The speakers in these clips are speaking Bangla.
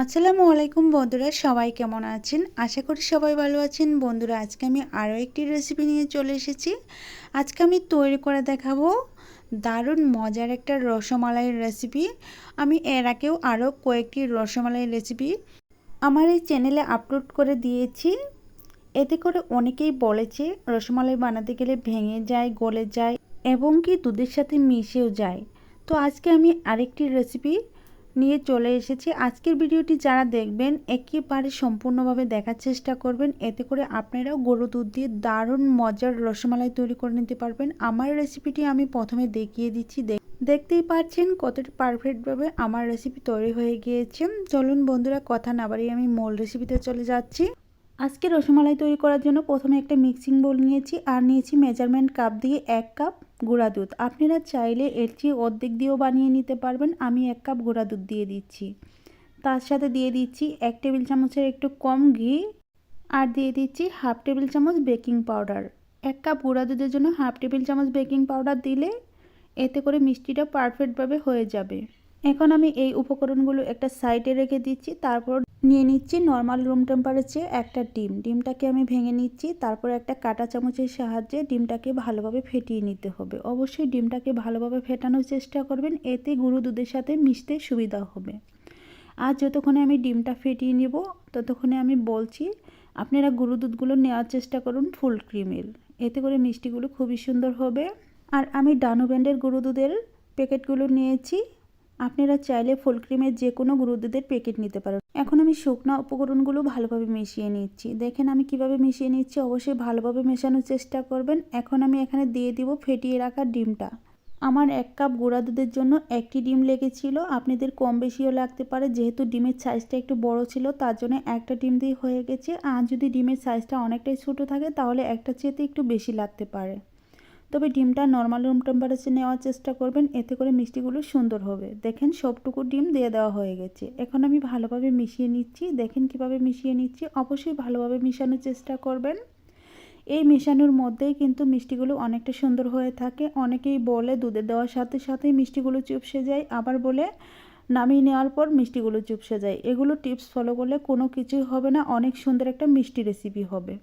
আসসালামু আলাইকুম বন্ধুরা, সবাই কেমন আছেন? আশা করি সবাই ভালো আছেন। বন্ধুরা, আজকে আমি আরও একটি রেসিপি নিয়ে চলে এসেছি। আজকে আমি তৈরি করে দেখাবো দারুণ মজার একটা রসমালাইয়ের রেসিপি আমি এর আগেও আরও কয়েকটি রসমালাইয়ের রেসিপি আমার এই চ্যানেলে আপলোড করে দিয়েছি। এতে করে অনেকেই বলেছে, রসমালাই বানাতে গেলে ভেঙে যায়, গলে যায় এবং কি দুধের সাথে মিশেও যায়। তো আজকে আমি আরেকটি রেসিপি নিয়ে চলে এসেছি। আজকের ভিডিওটি যারা দেখবেন, একেবারে সম্পূর্ণভাবে দেখার চেষ্টা করবেন। এতে করে আপনারাও গরু দুধ দিয়ে দারুণ মজার রসমালাই তৈরি করে নিতে পারবেন। আমার রেসিপিটি আমি প্রথমে দেখিয়ে দিচ্ছি। দেখতেই পাচ্ছেন কতটা পারফেক্টভাবে আমার রেসিপি তৈরি হয়ে গিয়েছে। চলুন বন্ধুরা, কথা না বাড়িয়ে আমি মূল রেসিপিতে চলে যাচ্ছি। আজকে রসমালাই তৈরি করার জন্য প্রথমে একটা মিক্সিং বোল নিয়েছি। আর নিয়েছি মেজারমেন্ট কাপ দিয়ে এক কাপ গুঁড়া দুধ। আপনারা চাইলে এর চেয়ে অর্ধেক দিয়েও বানিয়ে নিতে পারবেন। আমি এক কাপ গুঁড়া দুধ দিয়ে দিচ্ছি। তার সাথে দিয়ে দিচ্ছি এক টেবিল চামচের একটু কম ঘি আর দিয়ে দিচ্ছি হাফ টেবিল চামচ বেকিং পাউডার। এক কাপ গুঁড়া দুধের জন্য হাফ টেবিল চামচ বেকিং পাউডার দিলে এতে করে মিষ্টিটা পারফেক্টভাবে হয়ে যাবে। এখন আমি এই উপকরণগুলো একটা সাইডে রেখে দিচ্ছি, তারপর নিয়ে নিচ্ছি নর্মাল রুম টেম্পারেচারে একটা ডিম। ডিমটাকে আমি ভেঙে নিচ্ছি, তারপর একটা কাটা চামচের সাহায্যে ডিমটাকে ভালোভাবে ফেটিয়ে নিতে হবে। অবশ্যই ডিমটাকে ভালোভাবে ফেটানোর চেষ্টা করবেন, এতে গুঁড়ো দুধের সাথে মিশতে সুবিধা হবে। আর যতক্ষণে আমি ডিমটা ফেটিয়ে নিব, ততক্ষণে আমি বলছি, আপনারা গুঁড়ো দুধগুলো নেওয়ার চেষ্টা করুন ফুল ক্রিমের। এতে করে মিষ্টিগুলো খুবই সুন্দর হবে। আর আমি ডানো ব্র্যান্ডের গুঁড়ো দুধের প্যাকেটগুলো নিয়েছি। আপনারা চাইলে ফুল ক্রিমের যে কোনো গুঁড়ো প্যাকেট নিতে পারেন। এখন আমি শুকনো উপকরণগুলো ভালোভাবে মিশিয়ে নিচ্ছি। দেখেন আমি কীভাবে মিশিয়ে নিচ্ছি, অবশ্যই ভালোভাবে মেশানোর চেষ্টা করবেন। এখন আমি এখানে দিয়ে দিব ফেটিয়ে রাখা ডিমটা। আমার এক কাপ গুঁড়া দুধের জন্য একটি ডিম লেগেছিল। আপনাদের কম বেশিও লাগতে পারে, যেহেতু ডিমের সাইজটা একটু বড় ছিল, তার জন্য একটা ডিম দিয়ে হয়ে গেছে। আর যদি ডিমের সাইজটা অনেকটাই ছোটো থাকে, তাহলে একটা চেয়েতে একটু বেশি লাগতে পারে। তবে ডিমটা নর্মাল রুম টেম্পারেচার নেওয়ার চেষ্টা করবেন, এতে করে মিষ্টিগুলো সুন্দর হবে। দেখেন সবটুকু ডিম দিয়ে দেওয়া হয়ে গেছে। এখন আমি ভালোভাবে মিশিয়ে নিচ্ছি। দেখেন কীভাবে মিশিয়ে নিচ্ছি। অবশ্যই ভালোভাবে মিশানোর চেষ্টা করবেন। এই মেশানোর মধ্যেই কিন্তু মিষ্টিগুলো অনেকটা সুন্দর হয়ে থাকে। অনেকেই বলে দুধে দেওয়ার সাথে সাথেই মিষ্টিগুলো চুপসে যায়। আবার বলে নামিয়ে নেওয়ার পর মিষ্টিগুলো চুপসে যায়। এগুলো টিপস ফলো করলে কোনো কিছুই হবে না। অনেক সুন্দর একটা মিষ্টি রেসিপি হবে।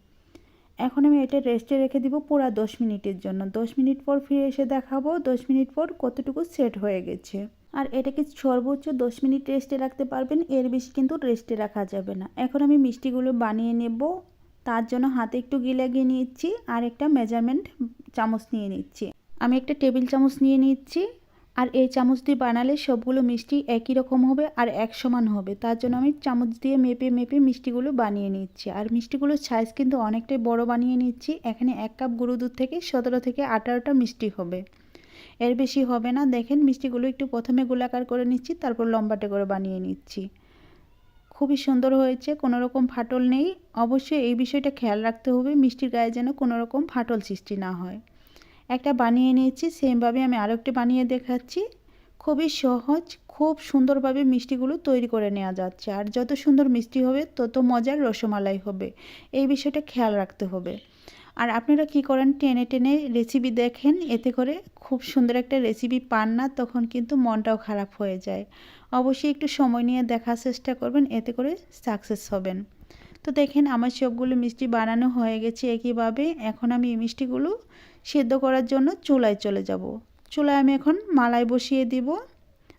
এখন আমি এটা রেস্টে রেখে দিব পুরো দশ মিনিটের জন্য। দশ মিনিট পর ফিরে এসে দেখাবো দশ মিনিট পর কতটুকু সেট হয়ে গেছে। আর এটাকে সর্বোচ্চ দশ মিনিট রেস্টে রাখতে পারবেন? এর বেশি কিন্তু রেস্টে রাখা যাবে না। এখন আমি মিষ্টিগুলো বানিয়ে নেব। তার জন্য হাতে একটু গিলে গিয়ে নিচ্ছি। আর একটা মেজারমেন্ট চামচ নিয়ে নিচ্ছি। আমি একটা টেবিল চামচ নিয়ে নিচ্ছি। আর এই চামচ দিয়ে বানালে সবগুলো মিষ্টি একই রকম হবে আর এক সমান হবে। তার জন্য আমি চামচ দিয়ে মেপে মেপে মিষ্টিগুলো বানিয়ে নিচ্ছি। আর মিষ্টিগুলোর সাইজ কিন্তু অনেকটাই বড় বানিয়ে নিচ্ছি। এখানে এক কাপ গুঁড়ো দুধ থেকে সতেরো থেকে আঠারোটা মিষ্টি হবে। এর বেশি হবে না। দেখেন মিষ্টিগুলো একটু প্রথমে গোলাকার করে নিচ্ছি, তারপর লম্বাটে করে বানিয়ে নিচ্ছি। খুবই সুন্দর হয়েছে কোনো রকম ফাটল নেই। অবশ্যই এই বিষয়টা খেয়াল রাখতে হবে, মিষ্টির গায়ে যেন কোনো রকম ফাটল সৃষ্টি না হয়। একটা বানিয়ে নিয়েছি সেমভাবে আমি আরও একটি বানিয়ে দেখাচ্ছি। খুবই সহজ, খুব সুন্দরভাবে মিষ্টিগুলো তৈরি করে নেওয়া যাচ্ছে। আর যত সুন্দর মিষ্টি হবে, তত মজার রসমালাই হবে। এই বিষয়টা খেয়াল রাখতে হবে। আর আপনারা কি করেন, টেনে টেনে রেসিপি দেখেন, এতে করে খুব সুন্দর একটা রেসিপি পান না, তখন কিন্তু মনটাও খারাপ হয়ে যায়। অবশ্যই একটু সময় নিয়ে দেখার চেষ্টা করবেন, এতে করে সাকসেস হবেন। তো দেখেন, আমার সবগুলো মিষ্টি বানানো হয়ে গেছে একইভাবে। এখন আমি এই মিষ্টিগুলো সেদ্ধ করার জন্য চুলায় চলে যাব। চুলায় আমি এখন মালাই বসিয়ে দিব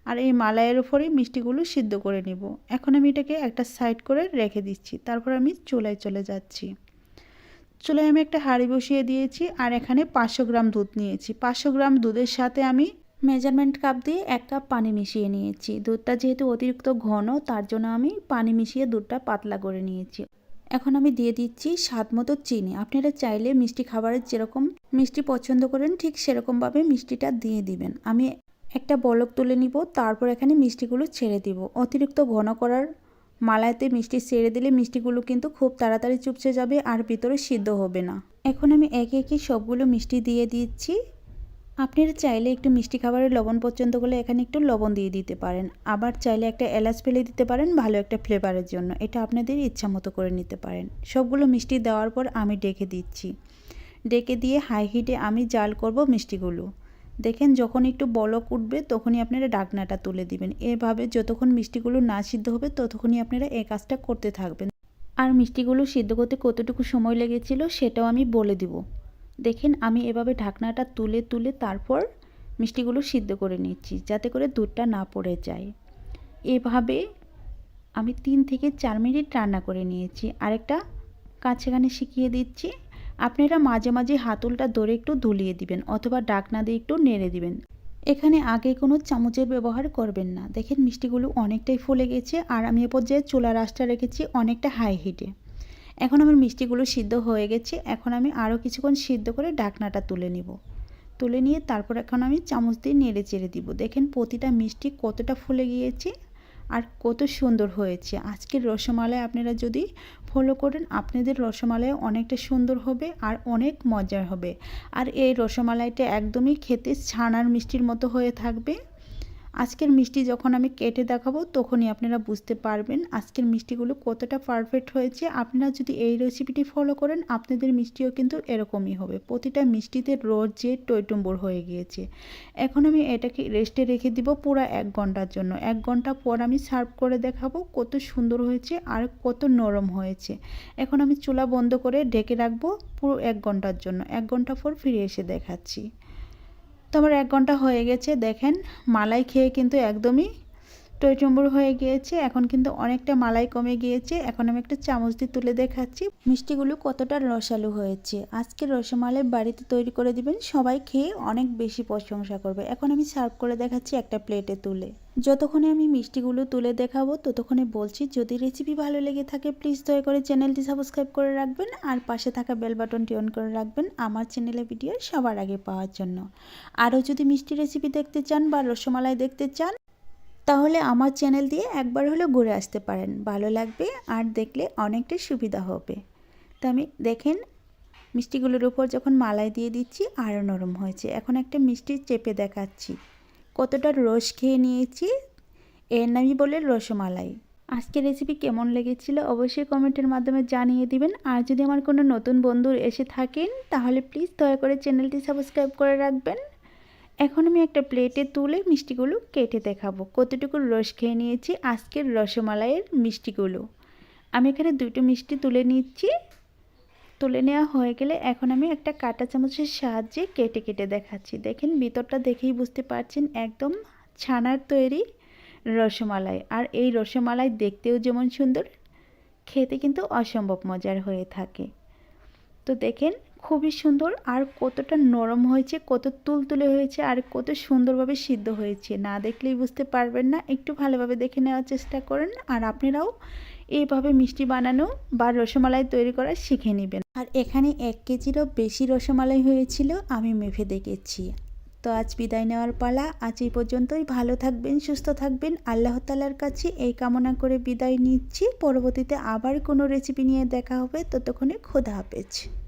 আর এই মালাইয়ের উপরে মিষ্টিগুলো সিদ্ধ করে নিব। এখন আমি এটাকে একটা সাইড করে রেখে দিচ্ছি, তারপর আমি চুলায় চলে যাচ্ছি। চুলায় আমি একটা হাঁড়ি বসিয়ে দিয়েছি আর এখানে পাঁচশো গ্রাম দুধ নিয়েছি। পাঁচশো গ্রাম দুধের সাথে আমি মেজারমেন্ট কাপ দিয়ে এক কাপ পানি মিশিয়ে নিয়েছি। দুধটা যেহেতু অতিরিক্ত ঘন, তার জন্য আমি পানি মিশিয়ে দুধটা পাতলা করে নিয়েছি। এখন আমি দিয়ে দিচ্ছি স্বাদ মতো চিনি। আপনারা চাইলে মিষ্টি খাবারের যেরকম মিষ্টি পছন্দ করেন, ঠিক সেরকমভাবে মিষ্টিটা দিয়ে দিবেন। আমি একটা বলক তুলে নিব, তারপর এখানে মিষ্টিগুলো ছেড়ে দিব। অতিরিক্ত ঘন করার মালাইতে মিষ্টি ছেড়ে দিলে মিষ্টিগুলো কিন্তু খুব তাড়াতাড়ি চুপসে যাবে আর ভিতরে সিদ্ধ হবে না। এখন আমি একে একে সবগুলো মিষ্টি দিয়ে দিচ্ছি। আপনারা চাইলে একটু মিষ্টি খাবারের লবণ পছন্দ করলে এখানে একটু লবণ দিয়ে দিতে পারেন। আবার চাইলে একটা এলাচ ফেলে দিতে পারেন ভালো একটা ফ্লেভারের জন্য। এটা আপনাদের ইচ্ছা মতো করে নিতে পারেন। সবগুলো মিষ্টি দেওয়ার পর আমি ডেকে দিচ্ছি। ডেকে দিয়ে হাই হিটে আমি জাল করব মিষ্টিগুলো। দেখেন যখন একটু বলক উঠবে তখনই আপনারা ডাকনাটা তুলে দিবেন। এভাবে যতক্ষণ মিষ্টিগুলো না সিদ্ধ হবে ততক্ষণই আপনারা এই কাজটা করতে থাকবেন। আর মিষ্টিগুলো সিদ্ধ করতে কতটুকু সময় লেগেছিল সেটাও আমি বলে দিব। দেখেন আমি এভাবে ঢাকনাটা তুলে তুলে তারপর মিষ্টিগুলো সিদ্ধ করে নিচ্ছি, যাতে করে দুধটা না পড়ে যায়। এভাবে আমি তিন থেকে চার মিনিট রান্না করে নিয়েছি। আরেকটা কাছেখানে শিখিয়ে দিচ্ছি, আপনারা মাঝে মাঝে হাতলটা ধরে একটু ধুলিয়ে দিবেন অথবা ডাকনা দিয়ে একটু নেড়ে দিবেন। এখানে আগে কোনো চামচের ব্যবহার করবেন না। দেখেন মিষ্টিগুলো অনেকটাই ফুলে গেছে আর আমি এ পর্যায়ে চুলার আঁচটা রেখেছি অনেকটা হাই হিটে এখন আমার মিষ্টিগুলো সিদ্ধ হয়ে গেছে, এখন আমি আরও কিছুক্ষণ সিদ্ধ করে ডাকনাটা তুলে নিব। তুলে নিয়ে তারপর এখন আমি চামচ দিয়ে নেড়ে চেড়ে দিব। দেখেন প্রতিটা মিষ্টি কতটা ফুলে গিয়েছে আর কত সুন্দর হয়েছে। আজকের রসমালাই আপনারা যদি ফলো করেন, আপনাদের রসমালাই অনেকটা সুন্দর হবে আর অনেক মজার হবে। আর এই রসমালাইটা একদমই খেতে ছানার মিষ্টির মতো হয়ে থাকবে। আজকের মিষ্টি যখন আমি কেটে দেখাবো, তখনই আপনারা বুঝতে পারবেন আজকের মিষ্টিগুলো কতটা পারফেক্ট হয়েছে। আপনারা যদি এই রেসিপিটি ফলো করেন, আপনাদের মিষ্টিও কিন্তু এরকমই হবে। প্রতিটা মিষ্টিতে রোজ যে টইটুম্বর হয়ে গিয়েছে। এখন আমি এটাকে রেস্টে রেখে দিব পুরো এক ঘণ্টার জন্য। এক ঘণ্টা পর আমি সার্ভ করে দেখাবো কত সুন্দর হয়েছে আর কত নরম হয়েছে। এখন আমি চুলা বন্ধ করে ঢেকে রাখব পুরো এক ঘণ্টার জন্য। এক ঘণ্টা পর ফিরে এসে দেখাচ্ছি। তো আমার এক ঘণ্টা হয়ে গেছে, দেখেন, মালাই খেয়ে কিন্তু একদমই টইটম্বুর হয়ে গিয়েছে। এখন কিন্তু অনেকটা মালাই কমে গিয়েছে। এখন আমি একটা চামচ দিয়ে তুলে দেখাচ্ছি। মিষ্টিগুলো কতটা রসালো হয়েছে। আজকে রসমালাই বাড়িতে তৈরি করে দিবেন। সবাই খেয়ে অনেক বেশি প্রশংসা করবে। এখন আমি সার্ভ করে দেখাচ্ছি একটা প্লেটে তুলে। যতক্ষণে আমি মিষ্টিগুলো তুলে দেখাবো, ততক্ষণে বলছি, যদি রেসিপি ভালো লেগে থাকে প্লিজ দয়া করে চ্যানেলটি সাবস্ক্রাইব করে রাখবেন আর পাশে থাকা বেল বাটনটি অন করে রাখবেন আমার চ্যানেলে ভিডিও সবার আগে পাওয়ার জন্য। আরও যদি মিষ্টি রেসিপি দেখতে চান বা রসমালাই দেখতে চান, তাহলে আমার চ্যানেল দিয়ে একবার হলেও ঘুরে আসতে পারেন। ভালো লাগবে আর দেখলে অনেকটা সুবিধা হবে। তো আমি দেখেন, মিষ্টিগুলোর উপর যখন মালাই দিয়ে দিচ্ছি, আরও নরম হয়েছে। এখন একটা মিষ্টি চেপে দেখাচ্ছি। কতটা রস খেয়ে নিয়েছি, এর নামই বলে রসমালাই। আজকের রেসিপি কেমন লেগেছিল অবশ্যই কমেন্টের মাধ্যমে জানিয়ে দিবেন। আর যদি আমার কোনো নতুন বন্ধুর এসে থাকেন, তাহলে প্লিজ দয়া করে চ্যানেলটি সাবস্ক্রাইব করে রাখবেন। এখন আমি একটা প্লেটে তুলে মিষ্টিগুলো কেটে দেখাবো। কতটুকু রস খেয়ে নিয়েছি আজকের রসমালাইয়ের মিষ্টিগুলো। আমি এখানে দুটো মিষ্টি তুলে নিচ্ছি। তুলে নেওয়া হয়ে গেলে এখন আমি একটা কাঁটা চামচের সাহায্যে কেটে কেটে দেখাচ্ছি। দেখেন, ভিতরটা দেখেই বুঝতে পারছেন একদম ছানার তৈরি রসমালাই। আর এই রসমালাই দেখতেও যেমন সুন্দর, খেতে কিন্তু অসম্ভব মজার হয়ে থাকে। তো দেখেন, খুবই সুন্দর আর কতটা নরম হয়েছে, কত তুলতুলে হয়েছে আর কত সুন্দরভাবে সিদ্ধ হয়েছে। না দেখলেই বুঝতে পারবেন না, একটু ভালোভাবে দেখে নেওয়ার চেষ্টা করেন। আর আপনারাও এইভাবে মিষ্টি বানানো বা রসমালাই তৈরি করা শিখে নেবেন। আর এখানে এক কেজিরও বেশি রসমালাই হয়েছিল, আমি মেফে দেখেছি। তো আজ বিদায় নেওয়ার পালা। আজ এই পর্যন্তই। ভালো থাকবেন, সুস্থ থাকবেন। আল্লাহ তালার কাছে এই কামনা করে বিদায় নিচ্ছি। পরবর্তীতে আবার কোনো রেসিপি নিয়ে দেখা হবে। ততক্ষণে খোদা হাফেজ।